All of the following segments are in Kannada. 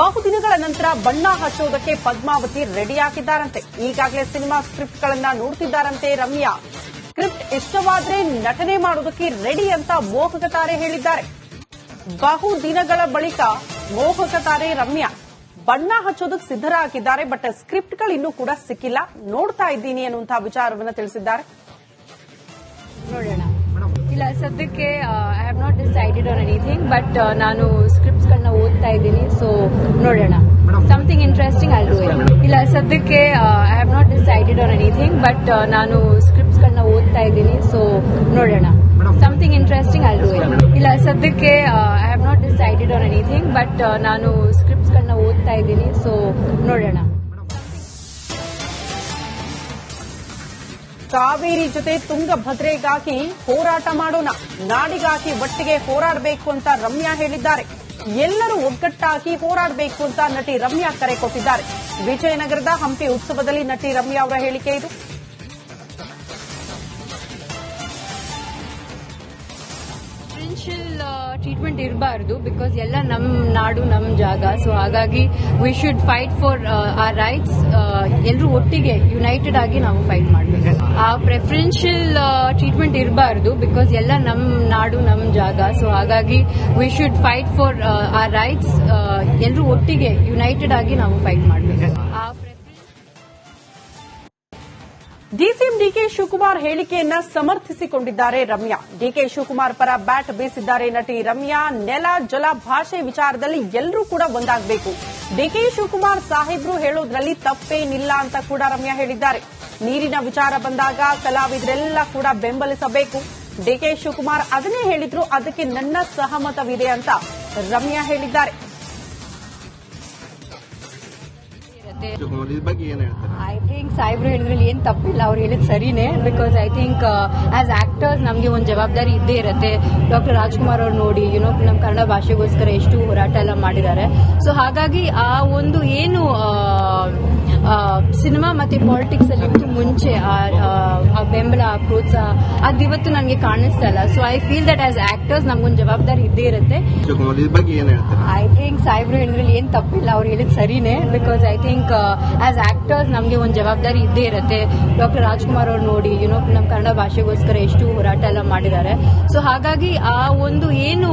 ಬಹುದಿನಗಳ ನಂತರ ಬಣ್ಣ ಹಚ್ಚುವುದಕ್ಕೆ ಪದ್ಮಾವತಿ ರೆಡಿ ಆಗಿದ್ದಾರಂತೆ ಈಗಾಗಲೇ ಸಿನಿಮಾ ಸ್ಕ್ರಿಪ್ಟ್ ಗಳನ್ನ ನೋಡ್ತಿದ್ದಾರಂತೆ ರಮ್ಯಾ. ಸ್ಕ್ರಿಪ್ಟ್ ಇಷ್ಟವಾದ್ರೆ ನಟನೆ ಮಾಡೋದಕ್ಕೆ ರೆಡಿ ಅಂತ ಮೋಹಕ ತಾರೆ ಹೇಳಿದ್ದಾರೆ. ಬಹು ದಿನಗಳ ಬಳಿಕ ಮೋಹಕ ತಾರೆ ರಮ್ಯಾ. ಬಣ್ಣ ಹಚ್ಚೋದಕ್ಕೆ ಸಿದ್ಧರಾಗಿದ್ದಾರೆ, ಬಟ್ ಸ್ಕ್ರಿಪ್ಟ್ಗಳು ಇನ್ನೂ ಕೂಡ ಸಿಕ್ಕಿಲ್ಲ. ನೋಡ್ತಾ ಇದ್ದೀನಿ ಅನ್ನುವಂತಹ ವಿಚಾರವನ್ನ ತಿಳಿಸಿದ್ದಾರೆ. ನೋಡೋಣ. ಇಲ್ಲ ಸದ್ಯಕ್ಕೆ I have not decided on anything but ನಾನು ಸ್ಕ್ರಿಪ್ಟ್ಸ್ಗಳನ್ನ ಓದ್ತಾ ಇದ್ದೀನಿ ಸೊ ನೋಡೋಣ. ಸಮಥಿಂಗ್ ಇಂಟ್ರೆಸ್ಟಿಂಗ್ ಐ ಡೂ ಇಲ್ಲ ಸದ್ಯಕ್ಕೆ I have not decided on anything but ನಾನು ಸ್ಕ್ರಿಪ್ಟ್ಸ್ಗಳನ್ನ ಓದ್ತಾ ಇದ್ದೀನಿ ಸೊ ನೋಡೋಣ. ಸಮಥಿಂಗ್ ಇಂಟ್ರೆಸ್ಟಿಂಗ್ ಐ ಡೂ ಇಲ್ಲ ಸದ್ಯಕ್ಕೆ I have not decided on anything but ನಾನು ಸ್ಕ್ರಿಪ್ಟ್ಸ್ಗಳನ್ನ ಓದ್ತಾ ಇದ್ದೀನಿ ಸೊ ನೋಡೋಣ. ಕಾವೇರಿ ಜೊತೆ ತುಂಗಭದ್ರೆಗಾಗಿ ಹೋರಾಟ ಮಾಡೋಣ. ನಾಡಿಗಾಗಿ ಒಟ್ಟಿಗೆ ಹೋರಾಡಬೇಕು ಅಂತ ರಮ್ಯಾ ಹೇಳಿದ್ದಾರೆ. ಎಲ್ಲರೂ ಒಗ್ಗಟ್ಟಾಗಿ ಹೋರಾಡಬೇಕು ಅಂತ ನಟಿ ರಮ್ಯಾ ಕರೆ ಕೊಟ್ಟಿದ್ದಾರೆ. ವಿಜಯನಗರದ ಹಂಪಿ ಉತ್ಸವದಲ್ಲಿ ನಟಿ ರಮ್ಯಾ ಅವರ ಹೇಳಿಕೆ ಇದು. ಡಿಫರೆನ್ಷಿಯಲ್ ಟ್ರೀಟ್ಮೆಂಟ್ ಇರಬಾರ್ದು ಬಿಕಾಸ್ ಎಲ್ಲ ನಮ್ಮ ನಾಡು ನಮ್ಮ ಜಾಗ. ಸೊ ಹಾಗಾಗಿ ವಿ ಶುಡ್ ಫೈಟ್ ಫಾರ್ ಆ ರೈಟ್ಸ್ ಎಲ್ಲರೂ ಒಟ್ಟಿಗೆ ಯುನೈಟೆಡ್ ಆಗಿ ನಾವು ಫೈಟ್ ಮಾಡಬೇಕು. ಆ ಪ್ರೆಫರೆನ್ಷಿಯಲ್ ಟ್ರೀಟ್ಮೆಂಟ್ ಇರಬಾರ್ದು ಬಿಕಾಸ್ ಎಲ್ಲ ನಮ್ಮ ನಾಡು ನಮ್ಮ ಜಾಗ. ಸೊ ಹಾಗಾಗಿ ವಿ ಶುಡ್ ಫೈಟ್ ಫಾರ್ ಆ ರೈಟ್ಸ್ ಎಲ್ಲರೂ ಒಟ್ಟಿಗೆ ಯುನೈಟೆಡ್ ಆಗಿ ನಾವು ಫೈಟ್ ಮಾಡಬೇಕು. ಡಿಸಿಎಂ ಡಿಕೆ ಶಿವಕುಮಾರ್ ಹೇಳಿಕೆಯನ್ನ ಸಮರ್ಥಿಸಿಕೊಂಡಿದ್ದಾರೆ ರಮ್ಯಾ. ಡಿಕೆ ಶಿವಕುಮಾರ್ ಪರ ಬ್ಯಾಟ್ ಬೀಸಿದ್ದಾರೆ ನಟಿ ರಮ್ಯಾ. ನೆಲ, ಜಲ, ಭಾಷೆ ವಿಚಾರದಲ್ಲಿ ಎಲ್ಲರೂ ಕೂಡ ಒಂದಾಗಬೇಕು. ಡಿಕೆ ಶಿವಕುಮಾರ್ ಸಾಹೇಬ್ರು ಹೇಳೋದ್ರಲ್ಲಿ ತಪ್ಪೇನಿಲ್ಲ ಅಂತ ಕೂಡ ರಮ್ಯಾ ಹೇಳಿದ್ದಾರೆ. ನೀರಿನ ವಿಚಾರ ಬಂದಾಗ ಕಲಾವಿದರೆಲ್ಲ ಕೂಡ ಬೆಂಬಲಿಸಬೇಕು. ಡಿಕೆ ಶಿವಕುಮಾರ್ ಅದನ್ನೇ ಹೇಳಿದ್ರು, ಅದಕ್ಕೆ ನನ್ನ ಸಹಮತವಿದೆ ಅಂತ ರಮ್ಯಾ ಹೇಳಿದ್ದಾರೆ. ಹೇಳ್ತಾರೆ? ಐ ಥಿಂಕ್ ಸಾಹೇಬ್ರು ಹೇಳಿದ್ರಲ್ಲಿ ಏನ್ ತಪ್ಪಿಲ್ಲ ಅವ್ರು ಹೇಳಿದ್ ಸರಿನೇ because I think as actors ನಮಗೆ ಒಂದು ಜವಾಬ್ದಾರಿ ಇದ್ದೇ ಇರುತ್ತೆ. ಡಾಕ್ಟರ್ ರಾಜ್ಕುಮಾರ್ ಅವ್ರು ನೋಡಿ ಯುನೋ ನಮ್ಮ ಕನ್ನಡ ಭಾಷೆಗೋಸ್ಕರ ಎಷ್ಟು ಹೋರಾಟ ಎಲ್ಲ ಮಾಡಿದ್ದಾರೆ. ಸೊ ಹಾಗಾಗಿ ಆ ಒಂದು ಏನು ಸಿನಿಮಾ ಮತ್ತೆ ಪಾಲಿಟಿಕ್ಸ್ ಅಲ್ಲಿ ಮುಂಚೆ ಆ- ಬೆಂಬಲ ಆ ಪ್ರೋತ್ಸಾಹ ಅದಿವತ್ತು ನನಗೆ ಕಾಣಿಸ್ತಾ ಇಲ್ಲ. So I feel that as actors ನಮ್ಗೊಂದು ಜವಾಬ್ದಾರಿ ಇದ್ದೇ ಇರುತ್ತೆ. ಐ ಥಿಂಕ್ ಸಾಹೇಬ್ರು ಹೇಳಿದ್ರಲ್ಲಿ ಏನ್ ತಪ್ಪಿಲ್ಲ ಅವ್ರು ಹೇಳಿದ್ ಸರಿನೇ. Because I think as actors ನಮಗೆ ಒಂದು ಜವಾಬ್ದಾರಿ ಇದ್ದೇ ಇರುತ್ತೆ. ಡಾಕ್ಟರ್ ರಾಜ್ಕುಮಾರ್ ಅವ್ರು ನೋಡಿ ಯುನೋ ನಮ್ಮ ಕನ್ನಡ ಭಾಷೆಗೋಸ್ಕರ ಎಷ್ಟು ಹೋರಾಟ ಎಲ್ಲ ಮಾಡಿದ್ದಾರೆ. ಸೊ ಹಾಗಾಗಿ ಆ ಒಂದು ಏನು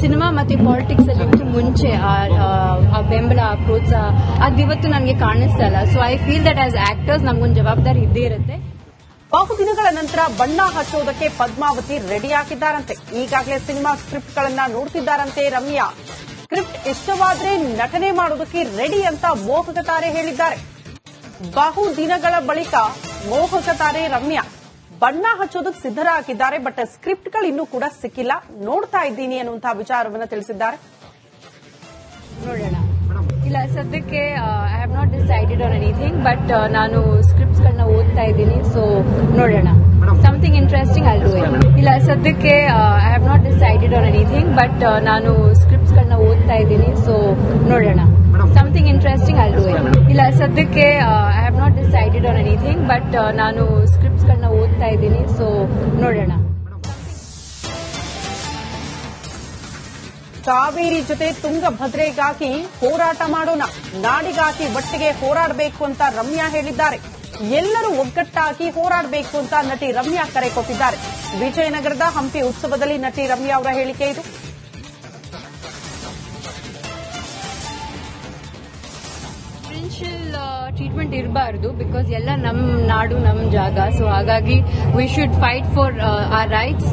ಸಿನಿಮಾ ಮತ್ತೆ ಪಾಲಿಟಿಕ್ಸ್ ಅಲ್ಲಿ ಇತ್ತು ಮುಂಚೆ ಆ- ಬೆಂಬಲ, ಆ ಪ್ರೋತ್ಸಾಹ ಅದಿವತ್ತು ನನಗೆ ಕಾಣಿಸ್ತಾ ಇಲ್ಲ. So I feel that as actors ನಮ್ಗೊಂದು ಜವಾಬ್ದಾರಿ ಇದ್ದೇ ಇರುತ್ತೆ. ಬಹುದಿನಗಳ ನಂತರ ಬಣ್ಣ ಹಚ್ಚೋದಕ್ಕೆ ಪದ್ಮಾವತಿ ರೆಡಿ ಆಗಿದ್ದಾರಂತೆ. ಈಗಾಗಲೇ ಸಿನಿಮಾ ಸ್ಕ್ರಿಪ್ಟ್ ಗಳನ್ನ ನೋಡ್ತಿದ್ದಾರಂತೆ ರಮ್ಯಾ. ಸ್ಕ್ರಿಪ್ಟ್ ಇಷ್ಟವಾದ್ರೆ ನಟನೆ ಮಾಡೋದಕ್ಕೆ ರೆಡಿ ಅಂತ ಮೋಹಕ ತಾರೆ ಹೇಳಿದ್ದಾರೆ. ಬಹು ದಿನಗಳ ಬಳಿಕ ಮೋಹಕ ತಾರೆ ರಮ್ಯಾ. ಬಣ್ಣ ಹಚ್ಚೋದಕ್ಕೆ ಸಿದ್ಧರಾಗಿದ್ದಾರೆ ಬಟ್ ಸ್ಕ್ರಿಪ್ಟ್ಗಳು ಇನ್ನೂ ಕೂಡ ಸಿಕ್ಕಿಲ್ಲ. ನೋಡ್ತಾ ಇದ್ದೀನಿ ಅನ್ನುವಂತಹ ವಿಚಾರವನ್ನ ತಿಳಿಸಿದ್ದಾರೆ. ನೋಡೋಣ. ಇಲ್ಲ ಸದ್ಯಕ್ಕೆ I have not decided on anything but ನಾನು ಸ್ಕ್ರಿಪ್ಟ್ಸ್ಗಳನ್ನ ಓದ್ತಾ ಇದ್ದೀನಿ ಸೊ ನೋಡೋಣ. ಸಮಥಿಂಗ್ ಇಂಟ್ರೆಸ್ಟಿಂಗ್ ಅಲ್ ಡೂ ಇಲ್ಲ ಸದ್ಯಕ್ಕೆ I have not decided on anything but ನಾನು ಸ್ಕ್ರಿಪ್ಟ್ಸ್ಗಳನ್ನ ಓದ್ತಾ ಇದ್ದೀನಿ ಸೊ ನೋಡೋಣ. ಸಮಥಿಂಗ್ ಇಂಟ್ರೆಸ್ಟಿಂಗ್ ಅಲ್ಲಿ ಡೂ ಇಲ್ಲ, ಸದ್ಯಕ್ಕೆ I have not decided on anything but ನಾನು ಸ್ಕ್ರಿಪ್ಟ್ಸ್ಗಳನ್ನ ಓದ್ತಾ ಇದ್ದೀನಿ ಸೊ ನೋಡೋಣ. ಕಾವೇರಿ ಜೊತೆ ತುಂಗಭದ್ರೆಗಾಗಿ ಹೋರಾಟ ಮಾಡೋಣ. ನಾಡಿಗಾಗಿ ಒಟ್ಟಿಗೆ ಹೋರಾಡಬೇಕು ಅಂತ ರಮ್ಯಾ ಹೇಳಿದ್ದಾರೆ. ಎಲ್ಲರೂ ಒಗ್ಗಟ್ಟಾಗಿ ಹೋರಾಡಬೇಕು ಅಂತ ನಟಿ ರಮ್ಯಾ ಕರೆ ಕೊಟ್ಟಿದ್ದಾರೆ. ವಿಜಯನಗರದ ಹಂಪಿ ಉತ್ಸವದಲ್ಲಿ ನಟಿ ರಮ್ಯಾ ಅವರ ಹೇಳಿಕೆ ಇದು. ಡಿಫರೆನ್ಷಿಯಲ್ ಟ್ರೀಟ್ಮೆಂಟ್ ಇರಬಾರ್ದು ಬಿಕಾಸ್ ಎಲ್ಲ ನಮ್ಮ ನಾಡು ನಮ್ಮ ಜಾಗ. ಸೊ ಹಾಗಾಗಿ we should fight for our rights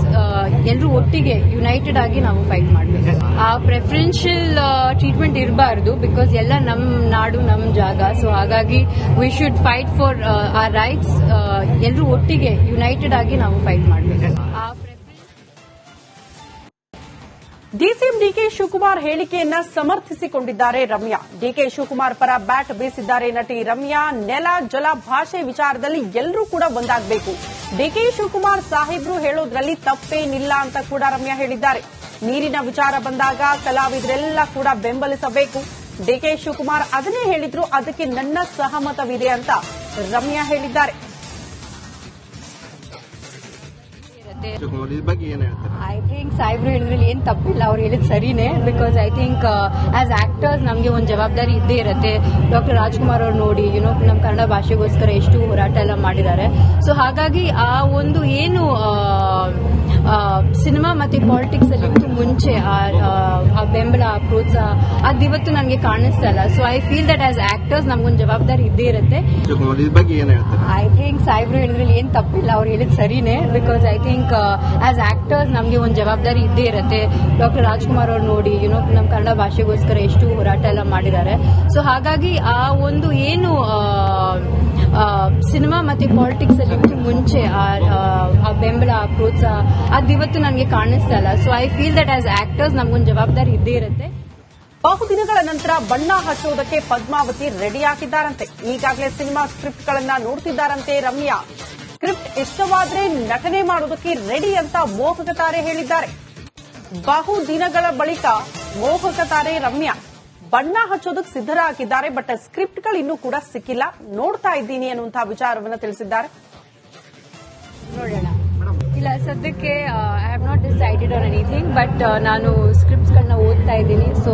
ಎಲ್ಲರೂ ಒಟ್ಟಿಗೆ ಯುನೈಟೆಡ್ ಆಗಿ ನಾವು ಫೈಟ್ ಮಾಡಬೇಕು. ಆ ಪ್ರೆಫರೆನ್ಷಿಯಲ್ ಟ್ರೀಟ್ಮೆಂಟ್ ಇರಬಾರ್ದು ಬಿಕಾಸ್ ಎಲ್ಲ ನಮ್ಮ ನಾಡು ನಮ್ಮ ಜಾಗ. ಸೊ ಹಾಗಾಗಿ we should fight for our rights ಎಲ್ಲರೂ ಒಟ್ಟಿಗೆ ಯುನೈಟೆಡ್ ಆಗಿ ನಾವು ಫೈಟ್ ಮಾಡಬೇಕು. ಡಿಸಿಎಂ ಡಿಕೆ ಶಿವಕುಮಾರ್ ಹೇಳಿಕೆಯನ್ನ ಸಮರ್ಥಿಸಿಕೊಂಡಿದ್ದಾರೆ ರಮ್ಯಾ. ಡಿಕೆ ಶಿವಕುಮಾರ್ ಪರ ಬ್ಯಾಟ್ ಬೀಸಿದ್ದಾರೆ ನಟಿ ರಮ್ಯಾ. ನೆಲ, ಜಲ, ಭಾಷೆ ವಿಚಾರದಲ್ಲಿ ಎಲ್ಲರೂ ಕೂಡ ಒಂದಾಗಬೇಕು. ಡಿಕೆ ಶಿವಕುಮಾರ್ ಸಾಹೇಬ್ರು ಹೇಳೋದ್ರಲ್ಲಿ ತಪ್ಪೇನಿಲ್ಲ ಅಂತ ಕೂಡ ರಮ್ಯಾ ಹೇಳಿದ್ದಾರೆ. ನೀರಿನ ವಿಚಾರ ಬಂದಾಗ ಕಲಾವಿದರೆಲ್ಲ ಕೂಡ ಬೆಂಬಲಿಸಬೇಕು. ಡಿಕೆ ಶಿವಕುಮಾರ್ ಅದನ್ನೇ ಹೇಳಿದ್ರು, ಅದಕ್ಕೆ ನನ್ನ ಸಹಮತವಿದೆ ಅಂತ ರಮ್ಯಾ ಹೇಳಿದ್ದಾರೆ. ಹೇಳ್ತೀರಾ? ಐ ಥಿಂಕ್ ಸಾಹೇಬ್ರು ಹೇಳಿದ್ರಲ್ಲಿ ಏನ್ ತಪ್ಪಿಲ್ಲ ಅವ್ರು ಹೇಳಿದ್ ಸರಿನೇ because I think as actors ನಮಗೆ ಒಂದು ಜವಾಬ್ದಾರಿ ಇದ್ದೇ ಇರುತ್ತೆ. ಡಾಕ್ಟರ್ ರಾಜ್ಕುಮಾರ್ ಅವ್ರು ನೋಡಿ ಯುನೋ ನಮ್ಮ ಕನ್ನಡ ಭಾಷೆಗೋಸ್ಕರ ಎಷ್ಟು ಹೋರಾಟ ಎಲ್ಲ ಮಾಡಿದ್ದಾರೆ. ಸೊ ಹಾಗಾಗಿ ಆ ಒಂದು ಏನು ಸಿನಿಮಾ ಮತ್ತೆ ಪಾಲಿಟಿಕ್ಸ್ ಅಲ್ಲಿ ಮುಂಚೆ ಆ ಬೆಂಬಲ ಆ ಪ್ರೋತ್ಸಾಹ ಅದಿವತ್ತು ನನಗೆ ಕಾಣಿಸ್ತಾ ಇಲ್ಲ. So I feel that as actors ನಮ್ಗೊಂದು ಜವಾಬ್ದಾರಿ ಇದ್ದೇ ಇರುತ್ತೆ. ಏನ್ ಐ ಥಿಂಕ್ ಸಾಹೇಬ್ರು ಹೇಳಿದ್ರಲ್ಲಿ ಏನ್ ತಪ್ಪಿಲ್ಲ ಅವ್ರು ಹೇಳಿದ್ ಸರಿನೇ. Because I think as actors ನಮಗೆ ಒಂದು ಜವಾಬ್ದಾರಿ ಇದ್ದೇ ಇರುತ್ತೆ. ಡಾಕ್ಟರ್ ರಾಜ್ಕುಮಾರ್ ಅವ್ರು ನೋಡಿ ಯುನೋ ನಮ್ಮ ಕನ್ನಡ ಭಾಷೆಗೋಸ್ಕರ ಎಷ್ಟು ಹೋರಾಟ ಎಲ್ಲ ಮಾಡಿದ್ದಾರೆ. ಸೊ ಹಾಗಾಗಿ ಆ ಒಂದು ಏನು ಸಿನಿಮಾ ಮತ್ತೆ ಪಾಲಿಟಿಕ್ಸ್ ಅಲ್ಲಿ ಮುಂಚೆ ಆ ಬೆಂಬಲ, ಆ ಪ್ರೋತ್ಸಾಹ ಅದಿವತ್ತು ನನಗೆ ಕಾಣಿಸ್ತಾ ಇಲ್ಲ. So I feel that as actors ನಮ್ಗೊಂದು ಜವಾಬ್ದಾರಿ ಇದ್ದೇ ಇರುತ್ತೆ. ಬಹುದಿನಗಳ ನಂತರ ಬಣ್ಣ ಹಚ್ಚುವುದಕ್ಕೆ ಪದ್ಮಾವತಿ ರೆಡಿ ಆಗಿದ್ದಾರಂತೆ. ಈಗಾಗಲೇ ಸಿನಿಮಾ ಸ್ಕ್ರಿಪ್ಟ್ ಗಳನ್ನ ನೋಡ್ತಿದ್ದಾರಂತೆ ರಮ್ಯಾ. ಸ್ಕ್ರಿಪ್ಟ್ ಇಷ್ಟವಾದ್ರೆ ನಟನೆ ಮಾಡೋದಕ್ಕೆ ರೆಡಿ ಅಂತ ಮೋಹಕ ತಾರೆ ಹೇಳಿದ್ದಾರೆ. ಬಹು ದಿನಗಳ ಬಳಿಕ ಮೋಹಕ ತಾರೆ ರಮ್ಯಾ. ಬಣ್ಣ ಹಚ್ಚೋದಕ್ಕೆ ಸಿದ್ಧರಾಗಿದ್ದಾರೆ ಬಟ್ ಸ್ಕ್ರಿಪ್ಟ್ಗಳು ಇನ್ನೂ ಕೂಡ ಸಿಕ್ಕಿಲ್ಲ. ನೋಡ್ತಾ ಇದ್ದೀನಿ ಅನ್ನುವಂತಹ ವಿಚಾರವನ್ನು ತಿಳಿಸಿದ್ದಾರೆ. ನೋಡೋಣ. ಇಲ್ಲ ಸದ್ಯಕ್ಕೆ I have not decided on anything but ನಾನು ಸ್ಕ್ರಿಪ್ಟ್ಸ್ ಗಳನ್ನ ಓದ್ತಾ ಇದ್ದೀನಿ ಸೊ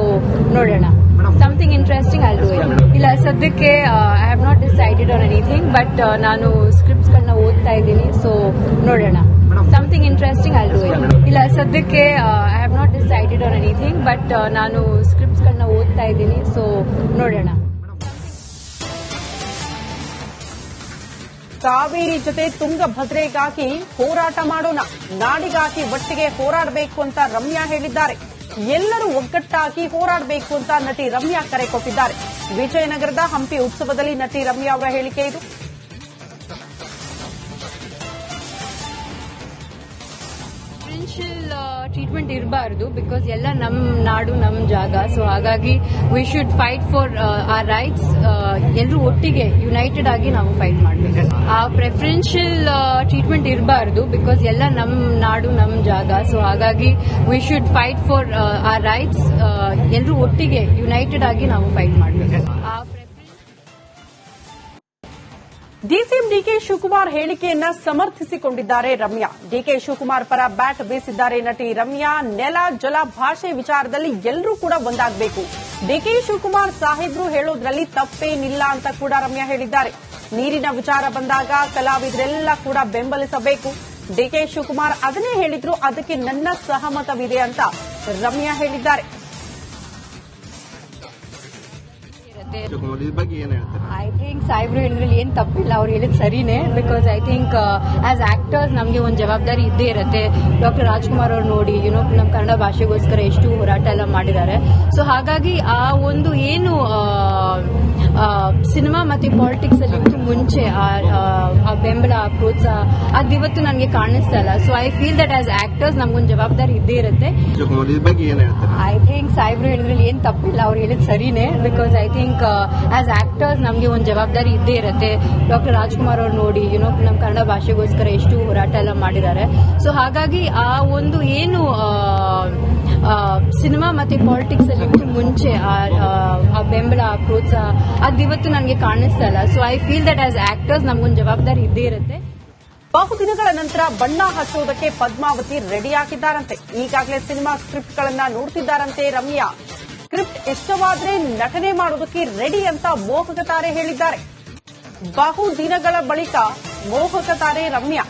ನೋಡೋಣ. ಸಮಥಿಂಗ್ ಇಂಟ್ರೆಸ್ಟಿಂಗ್ ಐ ಡೂ ಇಲ್ಲ ಸದ್ಯಕ್ಕೆ I have not decided on anything but ನಾನು ಸ್ಕ್ರಿಪ್ಟ್ಸ್ ಗಳನ್ನ ಓದ್ತಾ ಇದ್ದೀನಿ ಸೊ ನೋಡೋಣ. ಸಮಥಿಂಗ್ ಇಂಟ್ರೆಸ್ಟಿಂಗ್ ಐ ಡೂ ಇಲ್ಲ ಸದ್ಯಕ್ಕೆ I have not decided on anything but ನಾನು ಸ್ಕ್ರಿಪ್ಟ್ಸ್ ಓದ್ತಾ ಇದ್ದೀನಿ. ಸೊ ನೋಡೋಣ. ಕಾವೇರಿ ಜೊತೆ ತುಂಗಭದ್ರೆಗಾಗಿ ಹೋರಾಟ ಮಾಡೋಣ. ನಾಡಿಗಾಗಿ ಒಟ್ಟಿಗೆ ಹೋರಾಡಬೇಕು ಅಂತ ರಮ್ಯಾ ಹೇಳಿದ್ದಾರೆ. ಎಲ್ಲರೂ ಒಗ್ಗಟ್ಟಾಗಿ ಹೋರಾಡಬೇಕು ಅಂತ ನಟಿ ರಮ್ಯಾ ಕರೆ ಕೊಟ್ಟಿದ್ದಾರೆ. ವಿಜಯನಗರದ ಹಂಪಿ ಉತ್ಸವದಲ್ಲಿ ನಟಿ ರಮ್ಯಾ ಅವರ ಹೇಳಿಕೆ ಇದು. ಡಿಫರೆನ್ಷಿಯಲ್ ಟ್ರೀಟ್ಮೆಂಟ್ ಇರಬಾರ್ದು ಬಿಕಾಸ್ ಎಲ್ಲ ನಮ್ಮ ನಾಡು ನಮ್ಮ ಜಾಗ. ಸೊ ಹಾಗಾಗಿ we should fight for our rights ಎಲ್ಲರೂ ಒಟ್ಟಿಗೆ ಯುನೈಟೆಡ್ ಆಗಿ ನಾವು ಫೈಟ್ ಮಾಡಬೇಕು. ಆ ಪ್ರೆಫರೆನ್ಷಿಯಲ್ ಟ್ರೀಟ್ಮೆಂಟ್ ಇರಬಾರ್ದು ಬಿಕಾಸ್ ಎಲ್ಲ ನಮ್ಮ ನಾಡು ನಮ್ಮ ಜಾಗ. ಸೊ ಹಾಗಾಗಿ we should fight for our rights ಎಲ್ಲರೂ ಒಟ್ಟಿಗೆ ಯುನೈಟೆಡ್ ಆಗಿ ನಾವು ಫೈಟ್ ಮಾಡಬೇಕು. ಡಿಸಿಎಂ ಡಿಕೆ ಶಿವಕುಮಾರ್ ಹೇಳಿಕೆಯನ್ನ ಸಮರ್ಥಿಸಿಕೊಂಡಿದ್ದಾರೆ ರಮ್ಯಾ. ಡಿಕೆ ಶಿವಕುಮಾರ್ ಪರ ಬ್ಯಾಟ್ ಬೀಸಿದ್ದಾರೆ ನಟಿ ರಮ್ಯಾ. ನೆಲ, ಜಲ ಭಾಷೆ ವಿಚಾರದಲ್ಲಿ ಎಲ್ಲರೂ ಕೂಡ ಒಂದಾಗಬೇಕು. ಡಿಕೆ ಶಿವಕುಮಾರ್ ಸಾಹೇಬ್ರು ಹೇಳೋದ್ರಲ್ಲಿ ತಪ್ಪೇನಿಲ್ಲ ಅಂತ ಕೂಡ ರಮ್ಯಾ ಹೇಳಿದ್ದಾರೆ. ನೀರಿನ ವಿಚಾರ ಬಂದಾಗ ಕಲಾವಿದರೆಲ್ಲ ಕೂಡ ಬೆಂಬಲಿಸಬೇಕು. ಡಿಕೆ ಶಿವಕುಮಾರ್ ಅದನ್ನೇ ಹೇಳಿದ್ರು, ಅದಕ್ಕೆ ನನ್ನ ಸಹಮತವಿದೆ ಅಂತ ರಮ್ಯಾ ಹೇಳಿದ್ದಾರೆ. ಐ ಥಿಂಕ್ ಸಾಹೇಬ್ರು ಹೇಳಿದ್ರಲ್ಲಿ ಏನ್ ತಪ್ಪಿಲ್ಲ ಅವ್ರು ಹೇಳಿದ್ ಸರಿನೇ. Because I think as actors ನಮಗೆ ಒಂದು ಜವಾಬ್ದಾರಿ ಇದ್ದೇ ಇರುತ್ತೆ. ಡಾಕ್ಟರ್ ರಾಜ್ಕುಮಾರ್ ಅವ್ರು ನೋಡಿ ಯುನೋ ನಮ್ಮ ಕನ್ನಡ ಭಾಷೆಗೋಸ್ಕರ ಎಷ್ಟು ಹೋರಾಟ ಎಲ್ಲ ಮಾಡಿದ್ದಾರೆ. ಸೊ ಹಾಗಾಗಿ ಆ ಒಂದು ಏನು ಸಿನಿಮಾ ಮತ್ತೆ ಪಾಲಿಟಿಕ್ಸ್ ಅಲ್ಲಿ ಇತ್ತು ಮುಂಚೆ ಆ ಬೆಂಬಲ ಆ ಪ್ರೋತ್ಸಾಹ ಅದಿವತ್ತು ನನಗೆ ಕಾಣಿಸ್ತಾ ಇಲ್ಲ. So I feel that as actors ನಮ್ಗೊಂದು ಜವಾಬ್ದಾರಿ ಇದ್ದೇ ಇರುತ್ತೆ. ಐ ಥಿಂಕ್ ಸಾಹೇಬ್ರು ಹೇಳಿದ್ರಲ್ಲಿ ಏನ್ ತಪ್ಪಿಲ್ಲ ಅವ್ರು ಹೇಳಿದ್ ಸರಿನೇ. Because I think as actors ನಮಗೆ ಒಂದು ಜವಾಬ್ದಾರಿ ಇದ್ದೇ ಇರುತ್ತೆ. ಡಾಕ್ಟರ್ ರಾಜ್ಕುಮಾರ್ ಅವ್ರು ನೋಡಿ ಯುನೋ ನಮ್ಮ ಕನ್ನಡ ಭಾಷೆಗೋಸ್ಕರ ಎಷ್ಟು ಹೋರಾಟ ಎಲ್ಲ ಮಾಡಿದ್ದಾರೆ. ಸೊ ಹಾಗಾಗಿ ಆ ಒಂದು ಏನು ಸಿನಿಮಾ ಮತ್ತೆ ಪಾಲಿಟಿಕ್ಸ್ ಅಲ್ಲಿ ಮುಂಚೆ ಆ ಬೆಂಬಲ, ಆ ಪ್ರೋತ್ಸಾಹ ಅದಿವತ್ತು ನನಗೆ ಕಾಣಿಸ್ತಾ ಇಲ್ಲ. So I feel that as actors ನಮ್ಗೊಂದು ಜವಾಬ್ದಾರಿ ಇದ್ದೇ ಇರುತ್ತೆ. ಬಹುದಿನಗಳ ನಂತರ ಬಣ್ಣ ಹಚ್ಚುವುದಕ್ಕೆ ಪದ್ಮಾವತಿ ರೆಡಿ ಆಗಿದ್ದಾರಂತೆ ಈಗಾಗಲೇ ಸಿನಿಮಾ ಸ್ಕ್ರಿಪ್ಟ್ ಗಳನ್ನ ನೋಡ್ತಿದ್ದಾರಂತೆ ರಮ್ಯಾ. ಸ್ಕ್ರಿಪ್ಟ್ ಇಷ್ಟವಾದ್ರೆ ನಟನೆ ಮಾಡೋದಕ್ಕೆ ರೆಡಿ ಅಂತ ಮೋಹಕ ತಾರೆ ಹೇಳಿದ್ದಾರೆ. ಬಹು ದಿನಗಳ ಬಳಿಕ ಮೋಹಕ ತಾರೆ ರಮ್ಯಾ.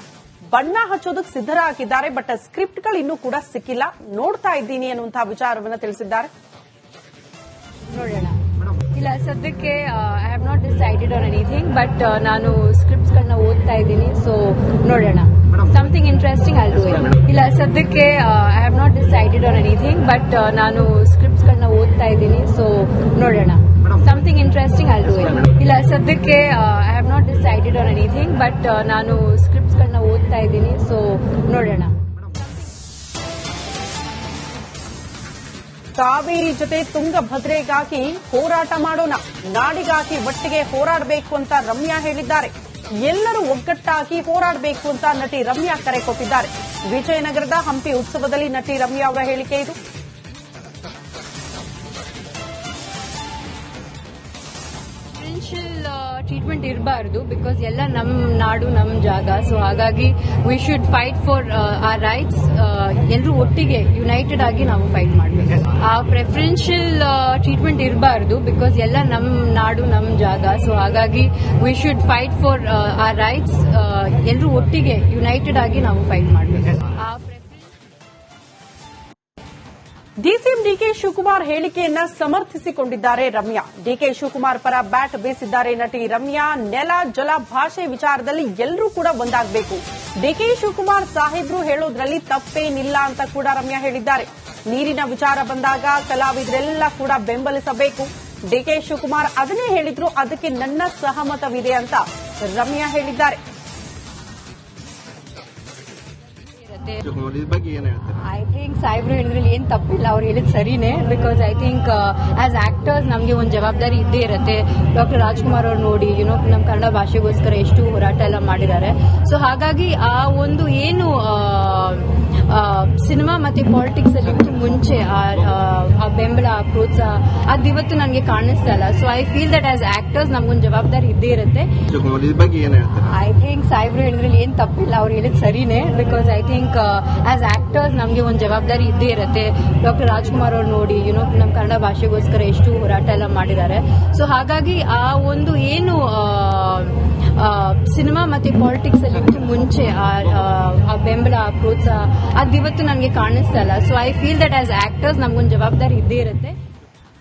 ಬಣ್ಣ ಹಚ್ಚೋದಕ್ಕೆ ಸಿದ್ಧರಾಗಿದ್ದಾರೆ ಬಟ್ ಸ್ಕ್ರಿಪ್ಟ್ಗಳು ಇನ್ನೂ ಕೂಡ ಸಿಕ್ಕಿಲ್ಲ. ನೋಡ್ತಾ ಇದ್ದೀನಿ ಅನ್ನುವಂತಹ ವಿಚಾರವನ್ನು ತಿಳಿಸಿದ್ದಾರೆ. ನೋಡೋಣ. ಇಲ್ಲ ಸದ್ಯಕ್ಕೆ I have not decided on anything but ನಾನು ಸ್ಕ್ರಿಪ್ಟ್ಸ್ ಗಳನ್ನ ಓದ್ತಾ ಇದ್ದೀನಿ ಸೊ ನೋಡೋಣ. ಸಮಥಿಂಗ್ ಇಂಟ್ರೆಸ್ಟಿಂಗ್ ಐ ಡೂ ಇಲ್ಲ ಸದ್ಯಕ್ಕೆ I have not decided on anything but ನಾನು ಸ್ಕ್ರಿಪ್ಟ್ಸ್ ಗಳನ್ನ ಓದ್ತಾ ಇದ್ದೀನಿ ಸೊ ನೋಡೋಣ. ಸಮಥಿಂಗ್ ಇಂಟ್ರೆಸ್ಟಿಂಗ್ ಐ ಡೂ ಇಲ್ಲ, ಸದ್ಯಕ್ಕೆ I have not decided on anything but ನಾನು ಸ್ಕ್ರಿಪ್ಟ್ಸ್ಗಳನ್ನ ಓದ್ತಾ ಇದ್ದೀನಿ ಸೊ ನೋಡೋಣ. ಕಾವೇರಿ ಜೊತೆ ತುಂಗಭದ್ರೆಗಾಗಿ ಹೋರಾಟ ಮಾಡೋಣ. ನಾಡಿಗಾಗಿ ಒಟ್ಟಿಗೆ ಹೋರಾಡಬೇಕು ಅಂತ ರಮ್ಯಾ ಹೇಳಿದ್ದಾರೆ. ಎಲ್ಲರೂ ಒಗ್ಗಟ್ಟಾಗಿ ಹೋರಾಡಬೇಕು ಅಂತ ನಟಿ ರಮ್ಯಾ ಕರೆ ಕೊಟ್ಟಿದ್ದಾರೆ. ವಿಜಯನಗರದ ಹಂಪಿ ಉತ್ಸವದಲ್ಲಿ ನಟಿ ರಮ್ಯಾ ಅವರ ಹೇಳಿಕೆ ಇದು. ಪ್ರೆಫರೆನ್ಷಿಯಲ್ ಟ್ರೀಟ್ಮೆಂಟ್ ಇರಬಾರ್ದು ಬಿಕಾಸ್ ಎಲ್ಲ ನಮ್ಮ ನಾಡು ನಮ್ಮ ಜಾಗ. ಸೊ ಹಾಗಾಗಿ we should fight for our rights ಎಲ್ಲರೂ ಒಟ್ಟಿಗೆ ಯುನೈಟೆಡ್ ಆಗಿ ನಾವು ಫೈಟ್ ಮಾಡಬೇಕು. ಆ ಪ್ರೆಫರೆನ್ಷಿಯಲ್ ಟ್ರೀಟ್ಮೆಂಟ್ ಇರಬಾರ್ದು ಬಿಕಾಸ್ ಎಲ್ಲ ನಮ್ಮ ನಾಡು ನಮ್ಮ ಜಾಗ. ಸೊ ಹಾಗಾಗಿ we should fight for our rights ಎಲ್ಲರೂ ಒಟ್ಟಿಗೆ ಯುನೈಟೆಡ್ ಆಗಿ ನಾವು ಫೈಟ್ ಮಾಡಬೇಕು. ಡಿಸಿಎಂ ಡಿಕೆ ಶಿವಕುಮಾರ್ ಹೇಳಿಕೆಯನ್ನ ಸಮರ್ಥಿಸಿಕೊಂಡಿದ್ದಾರೆ ರಮ್ಯಾ. ಡಿಕೆ ಶಿವಕುಮಾರ್ ಪರ ಬ್ಯಾಟ್ ಬೀಸಿದ್ದಾರೆ ನಟಿ ರಮ್ಯಾ. ನೆಲ, ಜಲ ಭಾಷೆ ವಿಚಾರದಲ್ಲಿ ಎಲ್ಲರೂ ಕೂಡ ಒಂದಾಗಬೇಕು. ಡಿಕೆ ಶಿವಕುಮಾರ್ ಸಾಹೇಬ್ರು ಹೇಳೋದ್ರಲ್ಲಿ ತಪ್ಪೇನಿಲ್ಲ ಅಂತ ಕೂಡ ರಮ್ಯಾ ಹೇಳಿದ್ದಾರೆ. ನೀರಿನ ವಿಚಾರ ಬಂದಾಗ ಕಲಾವಿದರೆಲ್ಲ ಕೂಡ ಬೆಂಬಲಿಸಬೇಕು. ಡಿಕೆ ಶಿವಕುಮಾರ್ ಅದನ್ನೇ ಹೇಳಿದ್ರು, ಅದಕ್ಕೆ ನನ್ನ ಸಹಮತವಿದೆ ಅಂತ ರಮ್ಯಾ ಹೇಳಿದ್ದಾರೆ. ಐ ಥಿಂಕ್ ಸಾಹೇಬ್ರು ಹೇಳಿದ್ರಲ್ಲಿ ಏನ್ ತಪ್ಪಿಲ್ಲ ಅವ್ರು ಹೇಳಿದ್ ಸರಿನೇ. Because I think as actors ನಮಗೆ ಒಂದು ಜವಾಬ್ದಾರಿ ಇದ್ದೇ ಇರುತ್ತೆ. ಡಾಕ್ಟರ್ ರಾಜ್ಕುಮಾರ್ ಅವ್ರು ನೋಡಿ ಯುನೋ ನಮ್ಮ ಕನ್ನಡ ಭಾಷೆಗೋಸ್ಕರ ಎಷ್ಟು ಹೋರಾಟ ಎಲ್ಲ ಮಾಡಿದ್ದಾರೆ. ಸೊ ಹಾಗಾಗಿ ಆ ಒಂದು ಏನು ಸಿನಿಮಾ ಮತ್ತೆ ಪಾಲಿಟಿಕ್ಸ್ ಅಲ್ಲಿ ಮುಂಚೆ ಆ- ಬೆಂಬಲ ಆ ಪ್ರೋತ್ಸಾಹ ಅದಿವತ್ತು ನನಗೆ ಕಾಣಿಸ್ತಾ ಇಲ್ಲ. So I feel that as actors ನಮ್ಗೊಂದು ಜವಾಬ್ದಾರಿ ಇದ್ದೇ ಇರುತ್ತೆ. ಐ ಥಿಂಕ್ ಸಾಹೇಬ್ರು ಹೇಳಿದ್ರಲ್ಲಿ ಏನ್ ತಪ್ಪಿಲ್ಲ. ಅವ್ರು ಹೇಳಿದ್ ಸರಿನೇ. Because I think as actors ನಮಗೆ ಒಂದು ಜವಾಬ್ದಾರಿ ಇದ್ದೇ ಇರುತ್ತೆ. ಡಾಕ್ಟರ್ ರಾಜ್ಕುಮಾರ್ ಅವ್ರು ನೋಡಿ ಯುನೋ ನಮ್ಮ ಕನ್ನಡ ಭಾಷೆಗೋಸ್ಕರ ಎಷ್ಟು ಹೋರಾಟ ಎಲ್ಲ ಮಾಡಿದ್ದಾರೆ. ಸೊ ಹಾಗಾಗಿ ಆ ಒಂದು ಏನು ಸಿನಿಮಾ ಮತ್ತೆ ಪಾಲಿಟಿಕ್ಸ್ ಅಲ್ಲಿ ಮುಂಚೆ ಆ- ಬೆಂಬಲ, ಆ ಪ್ರೋತ್ಸಾಹ ಅದಿವತ್ತು ನನಗೆ ಕಾಣಿಸ್ತಾ ಇಲ್ಲ. So I feel that as actors ನಮ್ಗೊಂದು ಜವಾಬ್ದಾರಿ ಇದ್ದೇ ಇರುತ್ತೆ.